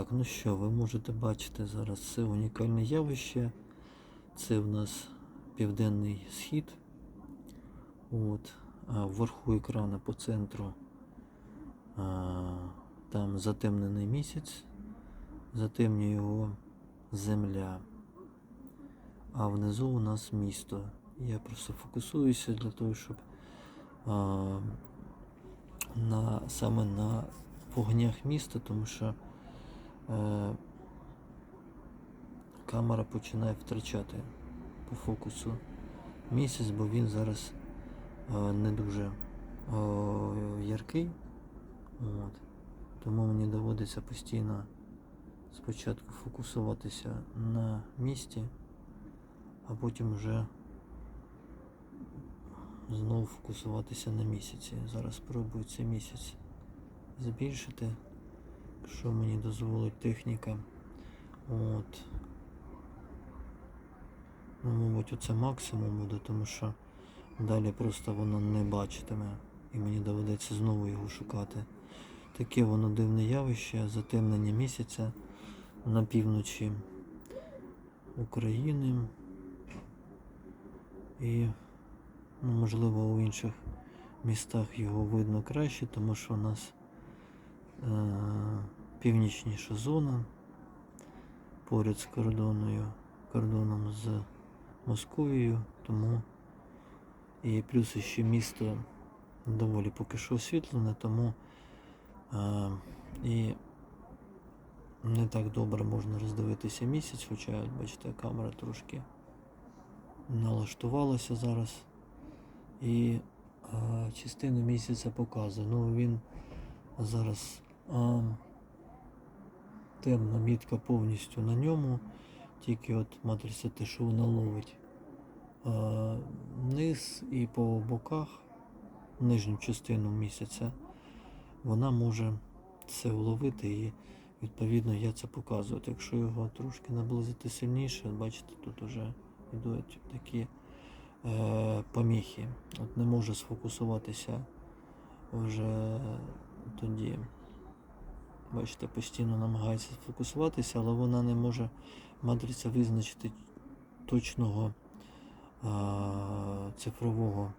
Так, ну що, ви можете бачити зараз це унікальне явище. Це в нас південний схід. От, а вверху екрана по центру а, там затемнений місяць, затемнює його земля. А внизу у нас місто. Я просто фокусуюся для того, щоб а, на, саме на вогнях міста, тому що камера починає втрачати по фокусу місяць, бо він зараз е, не дуже е, яркий. От. Тому мені доводиться постійно спочатку фокусуватися на місті, а потім вже знову фокусуватися на місяці. Зараз спробую цей місяць збільшити, що мені дозволить техніка. От. Ну, мабуть, оце максимум буде, тому що далі просто воно не бачитиме і мені доведеться знову його шукати. Таке воно дивне явище, затемнення місяця на півночі України. І, ну, можливо, у інших містах його видно краще, тому що у нас північніша зона поряд з кордоною, кордоном з Московією, тому і плюс ще місто доволі поки що освітлене, тому е- і не так добре можна роздивитися місяць, хоча, бачите, камера трошки налаштувалася зараз. І а, частину місяця показує. Ну він зараз а, темна мітка повністю на ньому, тільки от матриця те, що вона ловить а, низ і по боках, нижню частину місяця, вона може це вловити і відповідно я це показую. Якщо його трошки наблизити сильніше, бачите, тут вже йдуть такі е, поміхи. От не може сфокусуватися вже тоді. Бачите, постійно намагається сфокусуватися, але вона не може матриця визначити точного а, цифрового.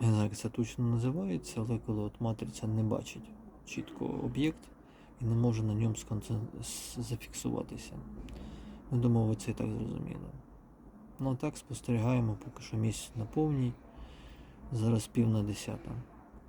Не знаю, як це точно називається, але коли от матриця не бачить чітко об'єкт і не може на ньому зафіксуватися. Я думаю, ви це і так зрозуміли. Ну а так спостерігаємо, поки що місяць на повній. Зараз пів на десята.